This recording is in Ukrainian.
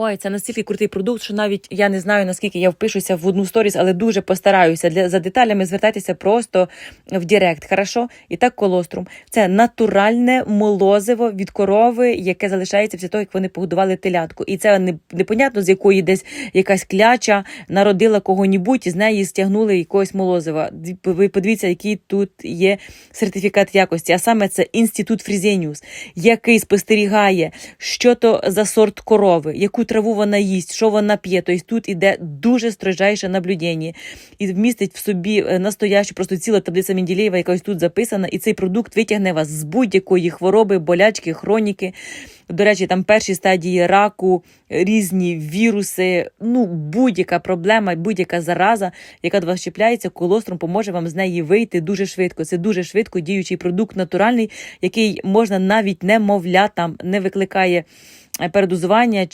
Ой, це настільки крутий продукт, що навіть я не знаю наскільки я впишуся в одну сторіс, але дуже постараюся. Для за деталями звертайтеся просто в Директ. Хорошо? І так колострум. Це натуральне молозиво від корови, яке залишається після того, як вони погодували телятку. І це не, непонятно, з якої десь якась кляча народила кого-нібудь, і з неї стягнули якогось молозива. Ви подивіться, який тут є сертифікат якості. А саме це інститут Фрізеніус, який спостерігає, що то за сорт корови, яку траву вона їсть, що вона п'є. Тобто тут іде дуже строжайше наблюдення і вмістить в собі е, настоящу, просто ціла таблиця Менділеєва, яка ось тут записана, і цей продукт витягне вас з будь-якої хвороби, болячки, хроніки. До речі, там перші стадії раку, різні віруси, ну будь-яка проблема, будь-яка зараза, яка до вас чіпляється, колостром поможе вам з неї вийти дуже швидко. Це дуже швидко діючий продукт натуральний, який можна навіть немовлятам не викликає е, передозування